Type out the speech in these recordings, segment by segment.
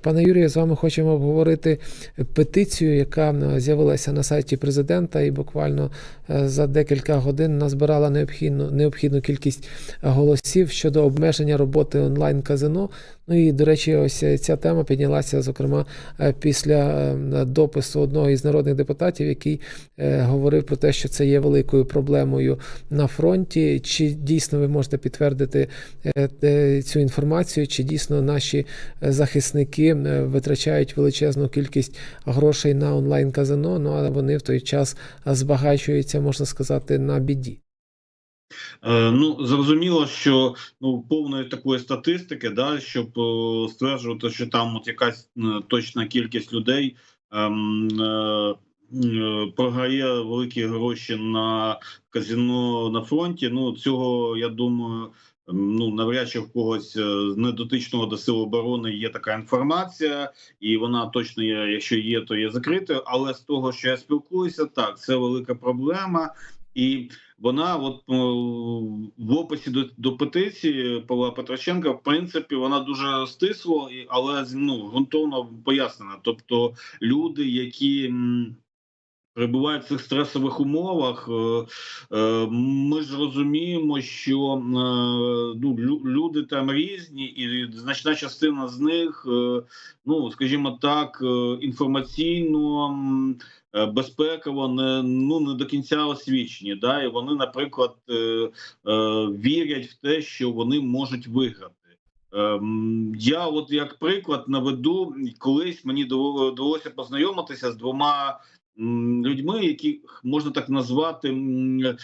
Пане Юрію, з вами хочемо обговорити петицію, яка е, з'явилася на сайті президента, і буквально е, за декілька годин назбирала необхідну необхідну кількість голосів щодо обмеження роботи онлайн казино. Ну і до речі, ось ця тема піднялася, зокрема, е, після е, допису одного із народних депутатів, який е, говорив про те, що це є великою проблемою на фронті. Чи дійсно ви можете підтвердити е, е, цю інформацію, чи дійсно наші е, захисники е, витрачають величезну кількість грошей на онлайн казино, ну а вони в той час збагачуються, можна сказати, на біді. Е, Ну, зрозуміло, що ну повної такої статистики, да, щоб е, стверджувати, що там от якась е, точна кількість людей ем, е, програє великі гроші на казино на фронті. Ну цього я думаю. ем, Ну, навряд чи в когось з недотичного до сил оборони є така інформація, і вона точно є. Якщо є, то є закритою. Але з того, що я спілкуюся, так це велика проблема, і вона, от в описі до, до петиції Павла Петроченка, в принципі, вона дуже стисло, але ну, ґрунтовно пояснена. Тобто, люди, які. Перебувають в цих стресових умовах, е, е, ми ж розуміємо, що е, ну, люди там різні, і значна частина з них, ну скажімо так, інформаційно безпеково не ну не до кінця освічені. Да? І вони, наприклад, вірять в те, що вони можуть виграти. Я, от як приклад, наведу колись мені довелося познайомитися з двома людьми, яких можна так назвати. е,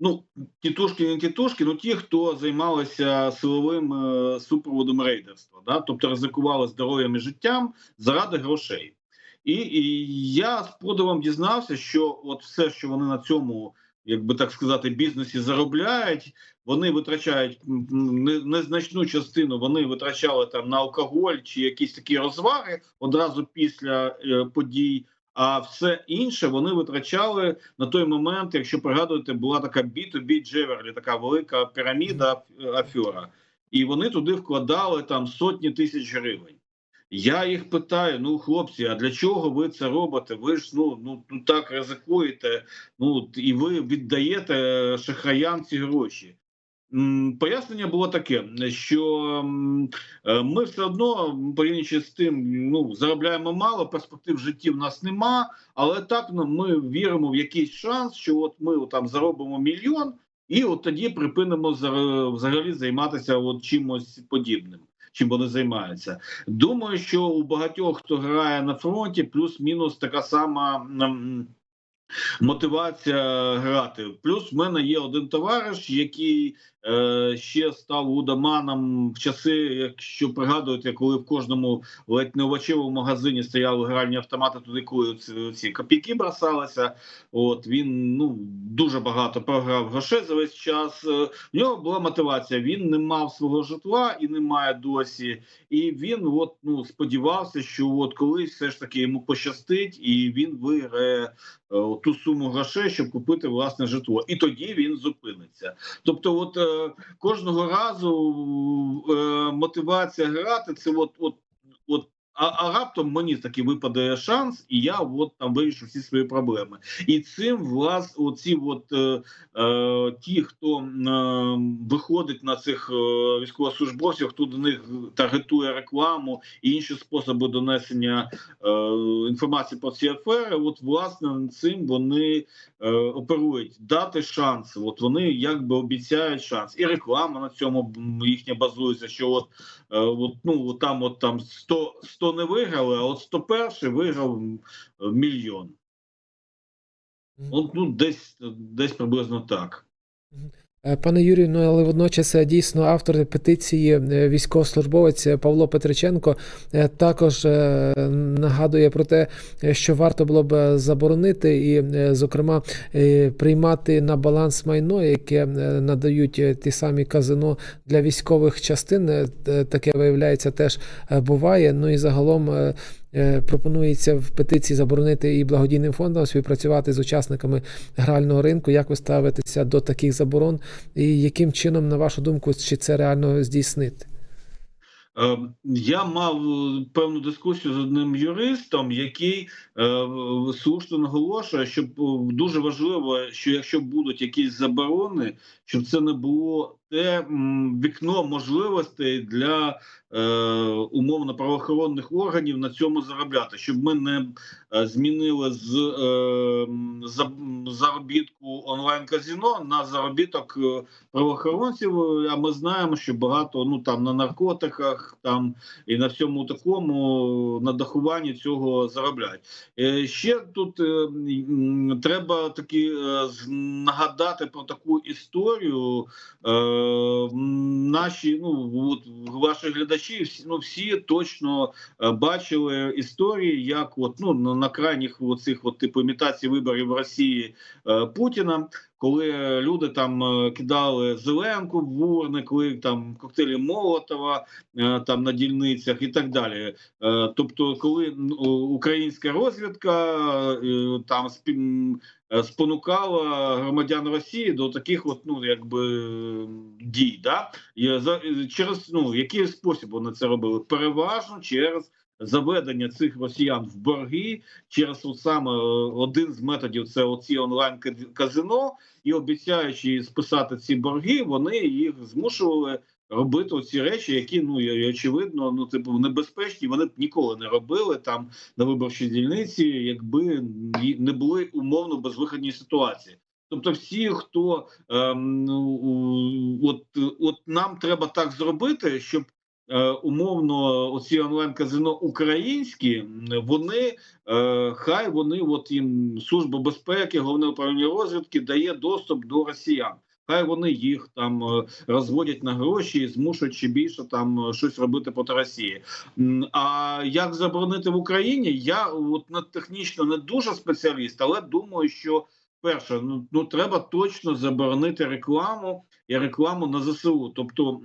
Ну, тітушки, не тітушки, ну ті, хто займалися силовим е, супроводом рейдерства, да? тобто ризикували здоров'ям і життям заради грошей. І, і я з подивом дізнався, що от все, що вони на цьому, як би так сказати, бізнесі заробляють, вони витрачають незначну частину, вони витрачали там на алкоголь чи якісь такі розваги одразу після е, подій. А все інше вони витрачали на той момент, якщо пригадуєте, була така B2B Джеверлі, така велика піраміда афера, і вони туди вкладали там сотні тисяч гривень. Я їх питаю: ну, хлопці, а для чого ви це робите? Ви ж ну, ну, ну так ризикуєте, ну і ви віддаєте е, шахраям ці гроші. Пояснення було таке, що е, ми все одно, порівнюючи з тим, ну заробляємо мало, перспектив в житті в нас нема, але так ну, ми віримо в якийсь шанс, що от ми там заробимо мільйон, і от тоді припинимо взагалі займатися от чимось подібним. Чим вони займаються? Думаю, що у багатьох, хто грає на фронті, плюс-мінус така сама мотивація грати. Плюс в мене є один товариш, який ще став лудоманом в часи, якщо пригадуєте, коли в кожному ледь не овочевому магазині стояли гральні автомати, туди коли ці, ці копійки бросалися. От він ну дуже багато програв грошей за весь час. Е, В нього була мотивація. Він не мав свого житла і не має досі. І він от ну сподівався, що от колись все ж таки йому пощастить, і він виграє е, ту суму грошей, щоб купити власне житло, і тоді він зупиниться. Тобто, от е, кожного разу е, мотивація грати це от, от. А, а раптом мені таки випадає шанс, і я от там вирішу всі свої проблеми. І цим влас, оці от е, е, ті, хто е, виходить на цих е, військовослужбовців, хто до них таргетує рекламу і інші способи донесення е, інформації про ці афери, от власне цим вони е, оперують дати шанс. От вони якби обіцяють шанс, і реклама на цьому їхня базується. Що от, е, от ну там, от там 100, 100 не виграли, а от 101 виграв мільйон. От ну десь десь приблизно так. Е, Пане Юрію, ну але водночас е, дійсно автор петиції е, військовослужбовець Павло Петриченко також нагадує про те, що варто було б заборонити і, зокрема, приймати на баланс майно, яке надають ті самі казино для військових частин. Таке виявляється теж буває. Ну і загалом. Е, Пропонується в петиції заборонити і благодійним фондам співпрацювати з учасниками грального ринку. Як ви ставитеся до таких заборон, і яким чином, на вашу думку, чи це реально здійснити? Е, Я мав е, певну дискусію з одним юристом, який е, слушно наголошує, що дуже важливо, що якщо будуть якісь заборони, щоб це не було те вікно можливостей для е, умовно правоохоронних органів на цьому заробляти, щоб ми не е, змінили з е, за- заробітку онлайн казіно на заробіток е, правоохоронців. А ми знаємо, що багато ну там на наркотиках, там і на всьому такому на дахуванні цього заробляють. Е, Ще тут е, треба таки е, нагадати про таку історію. Е, Наші ну от ваші глядачі, всі ну всі точно е, бачили історії, як от ну на, крайніх оцих от типу імітацій виборів в Росії е, Путіна. Коли люди там е, кидали зеленку в урни, коли там коктейлі Молотова е, там на дільницях і так далі. Е, Тобто, коли українська розвідка там спонукала громадян Росії до таких, от ну якби дій, да через ну який спосіб вони це робили? Переважно через заведення цих росіян в борги, через саме е, один з методів це оці онлайн казино, і обіцяючи списати ці борги, вони їх змушували робити ці речі, які ну очевидно, ну типу небезпечні. Вони б ніколи не робили там на виборчій дільниці, якби не були умовно безвиходні ситуації. Тобто, всі, хто ем, от, от нам треба так зробити, щоб умовно оці онлайн казино українські, вони е, хай вони, от їм служба безпеки, головне управління розвідки дає доступ до росіян. Хай вони їх там е, розводять на гроші і змушують ще більше там е, щось робити проти Росії. А як заборонити в Україні? Я от не технічно не дуже спеціаліст, але думаю, що перше, ну, ну треба точно заборонити рекламу і рекламу на ЗСУ. Тобто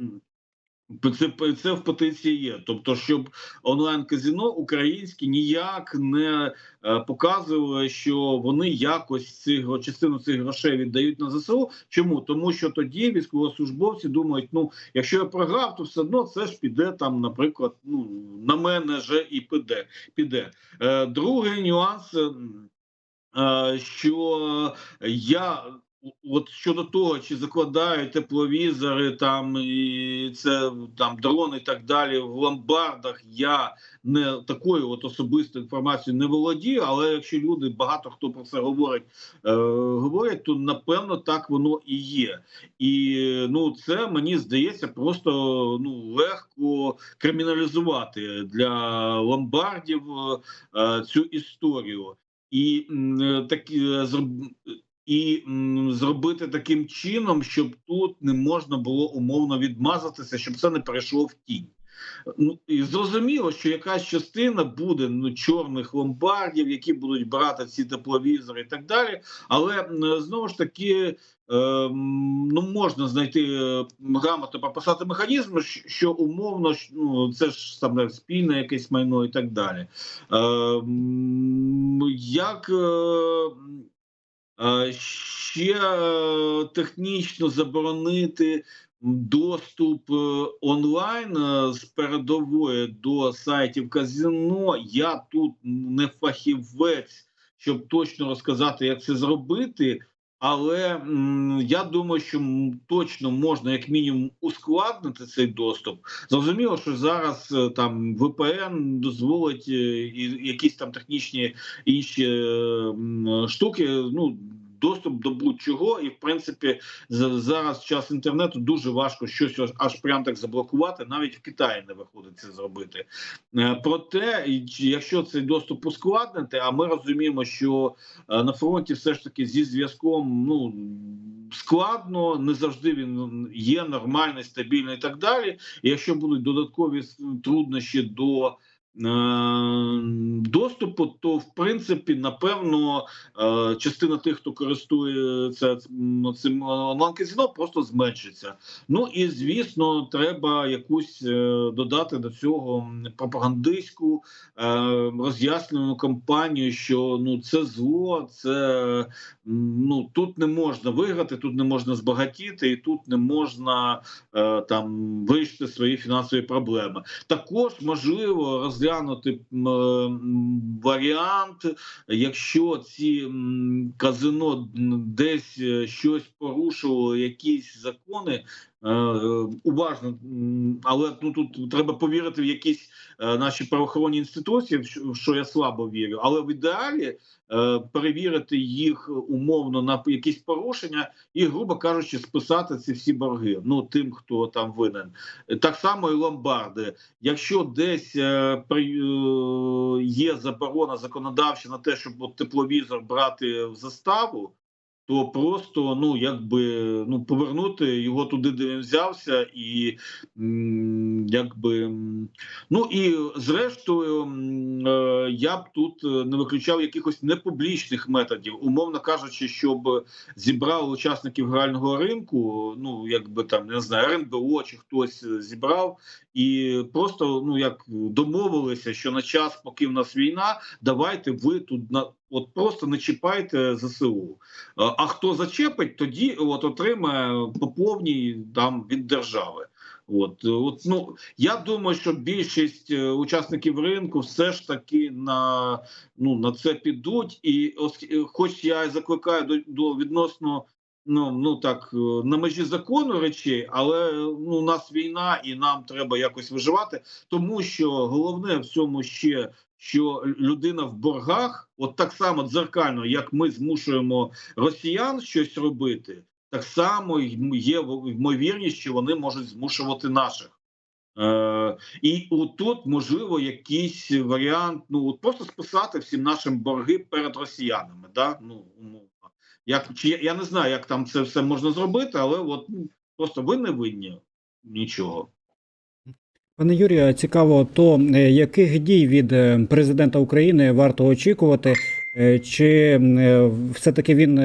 це, це в петиції є. Тобто, щоб онлайн казино українські ніяк не е, показували, що вони якось цих частину цих грошей віддають на ЗСУ. Чому? Тому що тоді військовослужбовці думають: ну якщо я програв, то все одно це ж піде там, наприклад, ну на мене же і піде. піде. Е, другий нюанс. е, Що я от щодо того, чи закладають тепловізори, там і це там дрони і так далі в ломбардах. Я не такою от особистою інформацією не володію, але якщо люди багато хто про це говорить, е, говорять, то напевно так воно і є. І ну це мені здається просто ну легко криміналізувати для ломбардів е, цю історію. І е, так е, і зробити таким чином, щоб тут не можна було умовно відмазатися, щоб це не перейшло в тінь. Ну і зрозуміло, що якась частина буде ну чорних ломбардів, які будуть брати ці тепловізори і так далі. Але знову ж таки. е, Ну, можна знайти е, грамотно прописати механізм, що умовно ну, це ж саме спільне якесь майно і так далі. Е, Як Ще е, технічно заборонити доступ е, онлайн е, з передової до сайтів казино. Я тут не фахівець, щоб точно розказати, як це зробити. Але я думаю, що точно можна як мінімум ускладнити цей доступ. Зрозуміло, що зараз е, там VPN дозволить е, і якісь там технічні інші е, штуки. Ну доступ до будь-чого, і в принципі за- зараз час інтернету дуже важко щось аж- прям так заблокувати. Навіть в Китаї не виходить це зробити. Е, Проте, якщо цей доступ ускладнити, а ми розуміємо, що е, на фронті все ж таки зі зв'язком ну складно, не завжди він є нормальний, стабільний і так далі. І якщо будуть додаткові труднощі до доступу, то в принципі, напевно, е, частина тих, хто користується цим онлайн-казино, просто зменшиться. Ну і звісно, треба якусь е, додати до цього пропагандистську е, роз'яснювальну кампанію, що ну це зло, це ну тут не можна виграти, тут не можна збагатіти, і тут не можна е, там вирішити свої фінансові проблеми. Також можливо розглянути м, варіант, якщо ці казино десь е, щось порушувало, якісь закони. Е, Уважно, але ну тут треба повірити в якісь е, наші правоохоронні інституції, що- я слабо вірю. Але в ідеалі е, перевірити їх умовно на якісь порушення і, грубо кажучи, списати ці всі борги. Ну тим, хто там винен. Так само і ломбарди. Якщо десь при, є заборона законодавча на те, щоб тепловізор брати в заставу, то просто ну якби ну повернути його туди, де він взявся, і якби ну і зрештою е, я б тут е, не виключав якихось непублічних методів, умовно кажучи, щоб зібрали учасників грального ринку, ну якби там не знаю, РНБО чи хтось е, зібрав, і просто ну як домовилися, що на час, поки в нас війна, давайте ви тут на от просто не чіпайте ЗСУ. А хто зачепить, тоді от отримає по повній там від держави. От, от ну я думаю, що більшість е, учасників ринку все ж таки на ну на це підуть, і ось, е, хоч я і закликаю до, до відносно. Ну ну так е, на межі закону речей, але ну у нас війна, і нам треба якось виживати, тому що головне в цьому ще що людина в боргах, от так само дзеркально, як ми змушуємо росіян щось робити, так само є ймовірність, що вони можуть змушувати наших. Е, і отут можливо якийсь варіант, ну от просто списати всім нашим борги перед росіянами. Да? Ну, умовно. Як, чи, я, не знаю, як там це все можна зробити, але от ну, просто ви не винні нічого. Пане Юрію, цікаво, то е, яких дій від е, президента України варто очікувати? Е, Чи все-таки він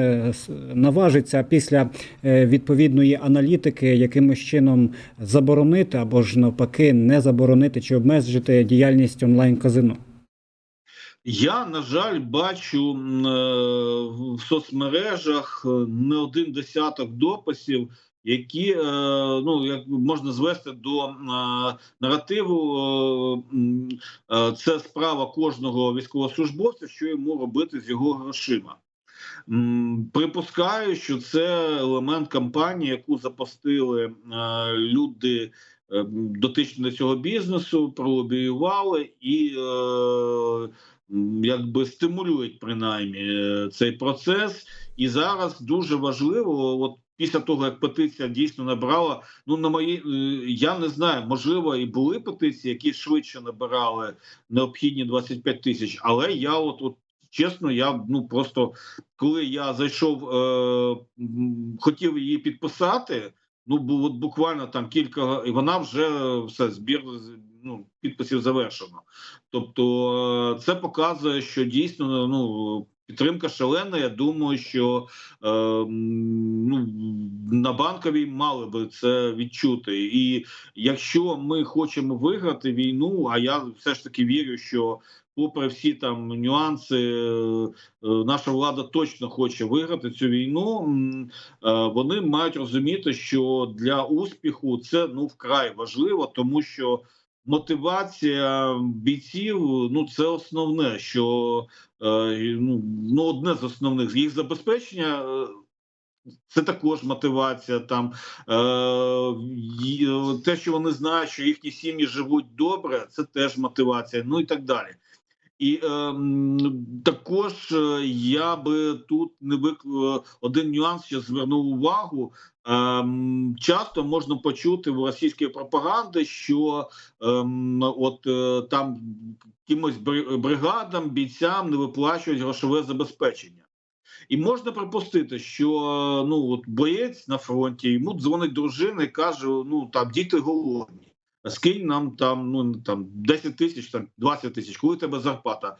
наважиться після відповідної аналітики якимось чином заборонити або ж навпаки не заборонити чи обмежити діяльність онлайн-казино? Я, на жаль, бачу е, в соцмережах е, не один десяток дописів, які е, ну як можна звести до наративу. Це справа кожного військовослужбовця, що йому робити з його грошима. Припускаю, що це елемент кампанії, яку запустили люди дотичні до цього бізнесу, пролобіювали і якби стимулюють принаймні е, цей процес. І зараз дуже важливо, от після того як петиція дійсно набрала, ну на мої е, я не знаю, можливо, і були петиції, які швидше набирали необхідні 25 тисяч, але я от, от чесно, я ну просто коли я зайшов, е, хотів її підписати. Ну, от буквально там кілька, і вона вже все збір ну, підписів завершено. Тобто, е, це показує, що дійсно ну підтримка шалена. Я думаю, що е, ну, на банковій мали би це відчути. І якщо ми хочемо виграти війну, а я все ж таки вірю, що попри всі там нюанси, е, е, наша влада точно хоче виграти цю війну. е, Вони мають розуміти, що для успіху це ну вкрай важливо, тому що мотивація бійців ну це основне, що ну, ну одне з основних їх забезпечення. Це також мотивація. Там те, що вони знають, що їхні сім'ї живуть добре, це теж мотивація. Ну і так далі. І е, також е, я би тут не вик... е, один нюанс ще звернув увагу. Е, часто можна почути в російській пропаганді, що ем, от е, там якимось бри- бригадам, бійцям не виплачують грошове забезпечення. І можна припустити, що е, ну от боєць на фронті йому дзвонить дружина і каже: ну там діти голодні. Скинь нам там ну там 10 тисяч, там 20 тисяч, коли у тебе зарплата.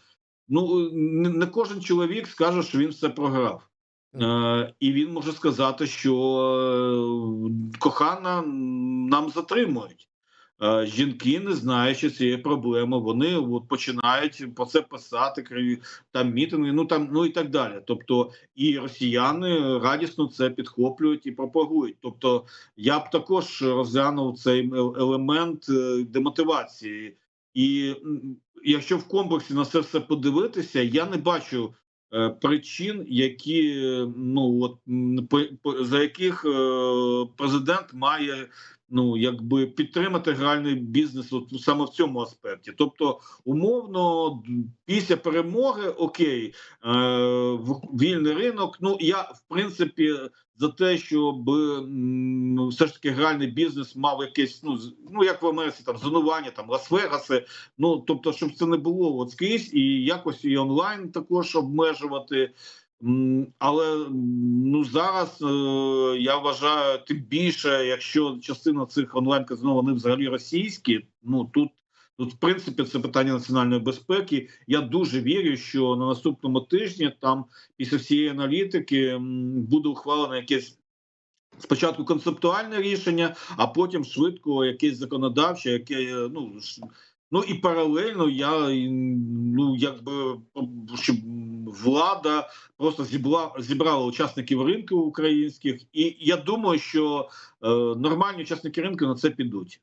Ну не, не кожен чоловік скаже, що він все програв. Е, і він може сказати, що е, кохана нам затримують. Е, жінки, не знаючи цієї проблеми, вони от, починають про це писати, кри- там мітинги, ну там ну і так далі. Тобто, і росіяни радісно це підхоплюють і пропагують. Тобто, я б також розглянув цей елемент е, демотивації. І якщо в комплексі на це все подивитися, я не бачу е, причин, які ну от за яких президент має ну якби підтримати гральний бізнес от саме в цьому аспекті. Тобто, умовно, після перемоги окей, е, вільний ринок. Ну я в принципі за те, щоб м, ну, все ж таки гральний бізнес мав якесь, ну ну як в Америці, там зонування, там Лас-Вегаси. Ну тобто, щоб це не було от скрізь, і якось і онлайн також обмежувати. Але ну зараз е, я вважаю, тим більше, якщо частина цих онлайн казино вони взагалі російські. Ну тут тут в принципі це питання національної безпеки. Я дуже вірю, що на наступному тижні там після всієї аналітики буде ухвалено якесь. Спочатку концептуальне рішення, а потім швидко якесь законодавче, яке е, ну ну і паралельно я ну якби щоб влада просто зібла, зібрала учасників ринку українських, і я думаю, що е, нормальні учасники ринку на це підуть.